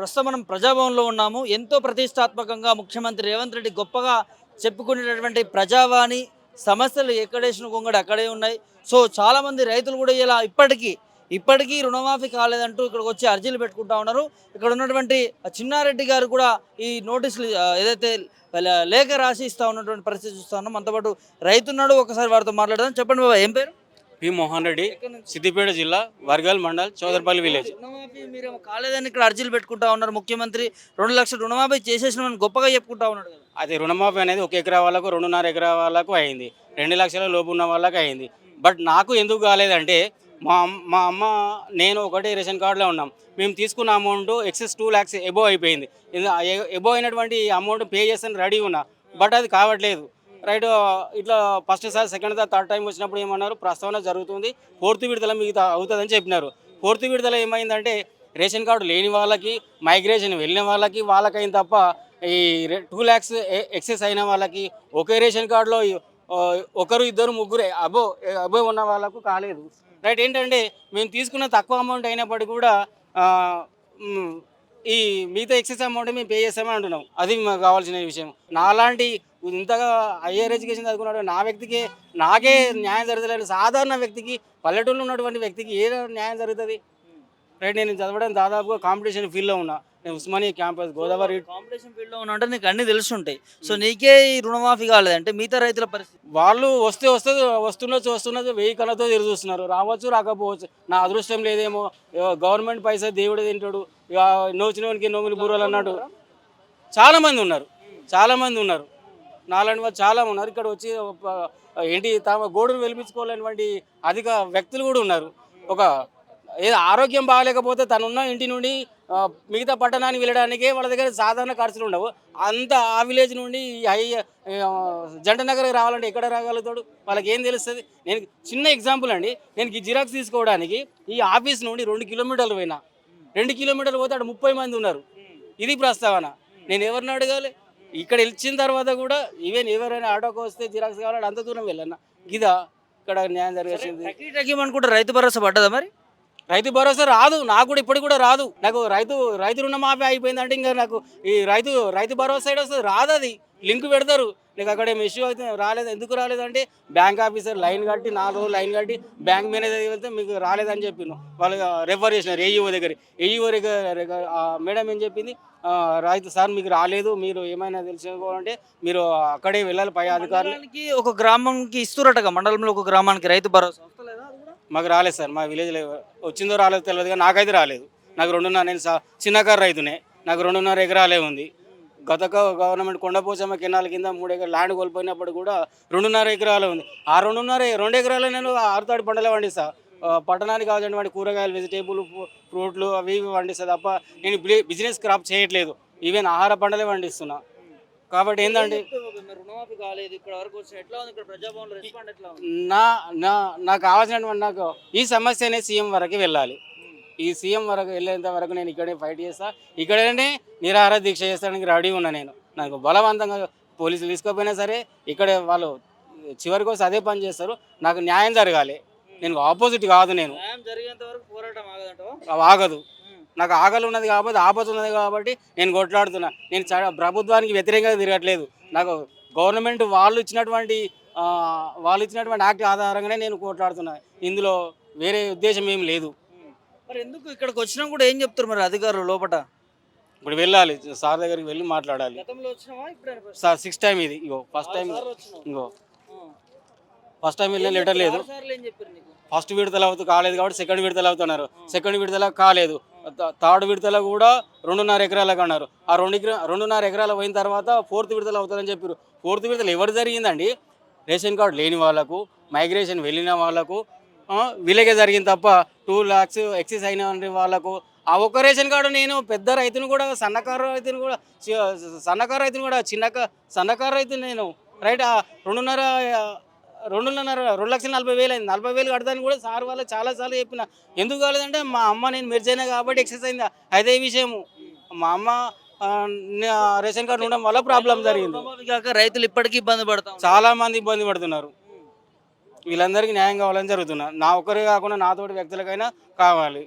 ప్రస్తుతం మనం ప్రజాభవన్లో ఉన్నాము. ఎంతో ప్రతిష్టాత్మకంగా ముఖ్యమంత్రి రేవంత్ రెడ్డి గొప్పగా చెప్పుకునేటటువంటి ప్రజావాణి సమస్యలు ఎక్కడేసిన కొంగడు అక్కడే ఉన్నాయి. సో చాలామంది రైతులు కూడా ఇలా ఇప్పటికీ ఇప్పటికీ రుణమాఫీ కాలేదంటూ ఇక్కడికి వచ్చి అర్జీలు పెట్టుకుంటా ఉన్నారు. ఇక్కడ ఉన్నటువంటి చిన్నారెడ్డి గారు కూడా ఈ నోటీసులు ఏదైతే లేఖ రాసి ఇస్తా ఉన్నటువంటి పరిస్థితి చూస్తా ఉన్నాం. మనతో పాటు రైతున్నాడు. ఒకసారి వారితో మాట్లాడదాం. చెప్పండి బాబా ఏం పేరు? పి మోహన్ రెడ్డి? సిద్దిపేట జిల్లా వర్గల్ మండల్ చౌదర్పల్లి విలేజ్ రుణమాఫీ మీరేమో కాలేదని ఇక్కడ అర్జీలు పెట్టుకుంటా ఉన్నారు. ముఖ్యమంత్రి రెండు లక్షల రుణమాఫీ చేసేసిన గొప్పగా చెప్పుకుంటా ఉన్నాడు అది రుణమాఫీ అనేది ఒక ఎకరా వాళ్ళకు రెండున్నర ఎకరా వాళ్ళకు అయింది. రెండు లక్షల లోపు ఉన్న వాళ్ళకి అయింది. బట్ నాకు ఎందుకు కాలేదంటే మా మా అమ్మ నేను ఒకటే రేషన్ కార్డులో ఉన్నాం. మేము తీసుకున్న amount excess two lakhs above అయిపోయింది. ఎబో అయినటువంటి అమౌంట్ పే చేస్తాను రెడీ ఉన్నా. బట్ అది కావట్లేదు. రైట్ ఇట్లా first sir second sir third time వచ్చినప్పుడు ఏమన్నారు? ప్రస్తావన జరుగుతుంది. ఫోర్త్ విడుదల మిగతా అవుతుందని చెప్పినారు. ఫోర్త్ విడతల ఏమైందంటే రేషన్ కార్డు లేని వాళ్ళకి మైగ్రేషన్ వెళ్ళిన వాళ్ళకి వాళ్ళకైంది తప్ప ఈ టూ ల్యాక్స్ ఎక్సెస్ అయిన వాళ్ళకి ఒకే రేషన్ కార్డులో ఒకరు ఇద్దరు ముగ్గురే అబో అబో ఉన్న వాళ్ళకు కాలేదు. రైట్ ఏంటంటే మేము తీసుకున్న తక్కువ అమౌంట్ అయినప్పటికీ కూడా ఈ మిగతా ఎక్సెస్ అమౌంట్ మేము పే చేస్తామని అంటున్నాం. అది మాకు కావాల్సిన విషయం. నాలాంటి ఇంతగా హయ్యర్ ఎడ్యుకేషన్ చదువుకున్నాడు నా వ్యక్తికి నాకే న్యాయం జరుగుతలేదు. సాధారణ వ్యక్తికి పల్లెటూరులో ఉన్నటువంటి వ్యక్తికి ఏ న్యాయం జరుగుతుంది? రైట్ నేను చదవడం దాదాపుగా కాంపిటీషన్ ఫీల్డ్లో ఉన్నా. నేను ఉస్మానియా క్యాంపస్ గోదావరి కాంపిటీషన్ ఫీల్డ్లో ఉన్నా అంటే నీకు అన్ని తెలుసుంటాయి. సో నీకే ఈ రుణమాఫీ కాలేదంటే మిగతా రైతుల పరిస్థితి? వాళ్ళు వస్తే వస్తే వస్తుండొచ్చు వస్తున్నది వెయ్యి కళ్ళతో ఎదురు చూస్తున్నారు రావచ్చు రాకపోవచ్చు. నా అదృష్టం లేదేమో. గవర్నమెంట్ పైసా దేవుడు తింటాడు. ఇక నోచినోనికి నోములు బూరలు అన్నాడు. చాలా మంది ఉన్నారు. చాలా మంది ఉన్నారు. నాలాంటి వాళ్ళు చాలా ఉన్నారు. ఇక్కడ వచ్చి ఏంటి తమ గోడును వెలిపించుకోలేనటువంటి అధిక వ్యక్తులు కూడా ఉన్నారు. ఒక ఏదో ఆరోగ్యం బాగాలేకపోతే తనున్న ఇంటి నుండి మిగతా పట్టణానికి వెళ్ళడానికే వాళ్ళ దగ్గర సాధారణ ఖర్చులు ఉండవు. అంత ఆ విలేజ్ నుండి ఈ హై జంట నగర్కి రావాలంటే ఎక్కడ రాగలుగుతాడు? వాళ్ళకి ఏం తెలుస్తుంది? నేను చిన్న ఎగ్జాంపుల్ అండి. నేను ఈ జిరాక్స్ తీసుకోవడానికి ఈ ఆఫీస్ నుండి రెండు కిలోమీటర్లు పోయినా. రెండు కిలోమీటర్లు పోతే అక్కడ ముప్పై మంది ఉన్నారు. ఇది ప్రస్తావన. నేను ఎవరిని అడగాలి? ఇక్కడ ఇచ్చిన తర్వాత కూడా ఈవెన్ ఎవరైనా ఆటోకి వస్తే జిరాక్స్ కావాలంటే అంత దూరం వెళ్ళన్నా. ఇదా ఇక్కడ న్యాయం టకీ అనుకుంటే రైతు భరోసా పడ్డదా మరి? రైతు భరోసా రాదు నాకు కూడా ఇప్పటికి కూడా రాదు. నాకు రైతు రైతు రుణమాఫీ అయిపోయిందంటే ఇంకా నాకు ఈ రైతు రైతు భరోసా రాదు అది లింక్ పెడతారు. నీకు అక్కడ ఏం ఇష్యూ అయితే రాలేదు. ఎందుకు రాలేదంటే బ్యాంక్ ఆఫీసర్ లైన్ కట్టి నాలుగు రోజులు లైన్ కట్టి బ్యాంక్ మేనేజర్ వెళ్తే మీకు రాలేదని చెప్పిను వాళ్ళు రెఫర్ చేసినారు ఏఈఓ దగ్గర ఏఈఓ దగ్గర మేడం ఏం చెప్పింది? రైతు సార్ మీకు రాలేదు. మీరు ఏమైనా తెలుసుకోవాలంటే మీరు అక్కడే వెళ్ళాలి పై అధికారులు. మండలానికి ఒక గ్రామంకి ఇస్తురటగా? మండలంలో ఒక గ్రామానికి రైతు భరోసా? మాకు రాలేదు సార్. మా విలేజ్లో వచ్చిందో రాలేదో తెలియదు కానీ నాకైతే రాలేదు. నాకు రెండున్నర నేను చిన్నకారు రైతునే. నాకు రెండున్నర ఎకరాలే ఉంది. గత గవర్నమెంట్ కొండపోచమ్మ కెనాల కింద మూడు ఎకరాలు ల్యాండ్ కోల్పోయినప్పుడు కూడా రెండున్నర ఎకరాలు ఉంది. ఆ రెండున్నర రెండు ఎకరాలు నేను ఆరుతాడు పంటలే పండిస్తా. పట్టణానికి కావాల్సినటువంటి కూరగాయలు వెజిటేబుల్ ఫ్రూట్లు అవి ఇవి పండిస్తా తప్ప నేను బిజినెస్ క్రాప్ చేయట్లేదు. ఈవెన్ ఆహార పంటలే పండిస్తున్నా. కాబట్టి ఏంటంటే ఉంది? నా నా నాకు కావాల్సినటువంటి నాకు ఈ సమస్య అనేది సీఎం వరకు వెళ్ళాలి. ఈ సీఎం వరకు వెళ్ళేంత వరకు నేను ఇక్కడే ఫైట్ చేస్తా. ఇక్కడనే నిరాహార దీక్ష చేస్తానికి రెడీ ఉన్నా నేను. నాకు బలవంతంగా పోలీసులు తీసుకోపోయినా సరే ఇక్కడే వాళ్ళు చివరికి వస్తే అదే పని చేస్తారు. నాకు న్యాయం జరగాలి. నేను ఆపోజిట్ కాదు నేను. న్యాయం జరిగేంత వరకు పోరాటం ఆగదంటావా? అవి ఆగదు. నాకు ఆకలి ఉన్నది కాబట్టి ఆపద ఉన్నది కాబట్టి నేను కొట్లాడుతున్నా. నేను ప్రభుత్వానికి వ్యతిరేకంగా తిరగట్లేదు. నాకు గవర్నమెంట్ వాళ్ళు ఇచ్చినటువంటి వాళ్ళు ఇచ్చినటువంటి యాక్ట్ ఆధారంగానే నేను కొట్లాడుతున్నా. ఇందులో వేరే ఉద్దేశం ఏం లేదు. మరి ఎందుకు ఇక్కడికి వచ్చినా కూడా ఏం చెప్తారు మరి అధికారులు లోపట? ఇప్పుడు వెళ్ళాలి సార్ దగ్గరికి వెళ్ళి మాట్లాడాలి. గతంలో వచ్చినావా? సార్ సిక్స్ టైం ఇది. ఇగో ఫస్ట్ టైం. ఇంకో. ఫస్ట్ టైం వెళ్ళిన లెటర్ లేదు. ఫస్ట్ విడతలు అవుతూ కాలేదు కాబట్టి సెకండ్ విడతలు అవుతున్నారు. సెకండ్ విడతల కాలేదు. థర్డ్ విడతల కూడా రెండున్నర ఎకరాలకు అన్నారు. ఆ రెండు రెండున్నర ఎకరాలు పోయిన తర్వాత ఫోర్త్ విడతలు అవుతారని చెప్పారు ఫోర్త్ విడతలు ఎవరు జరిగిందండి? రేషన్ కార్డు లేని వాళ్ళకు మైగ్రేషన్ వెళ్ళిన వాళ్ళకు వీళ్ళకే జరిగింది తప్ప టూ ల్యాక్స్ ఎక్సెస్ అయిన వాళ్ళకు ఆ ఒక్క రేషన్ కార్డు నేను పెద్ద రైతును కూడా సన్నకారు రైతును కూడా సన్నకారు రైతును కూడా చిన్నక సన్నకారు రైతును నేను రైట్ ఆ రెండున్నర రెండున్నర రెండు లక్షల నలభై వేలు అయింది. నలభై వేలు కడతాను కూడా సార్ వాళ్ళు చాలా సార్లు చెప్పిన ఎందుకు కాలేదంటే మా అమ్మ నేను మెరిచైనా కాబట్టి ఎక్సెస్ అయింది. అదే విషయము మా అమ్మ రేషన్ కార్డు ఉండడం వల్ల ప్రాబ్లం జరిగింది. రైతులు ఇప్పటికీ ఇబ్బంది పడతాం. చాలా మంది ఇబ్బంది పడుతున్నారు. వీళ్ళందరికీ న్యాయం కావాలని జరుగుతున్నా. నా ఒక్కరే కాకుండా నాతోటి వ్యక్తులకైనా కావాలి.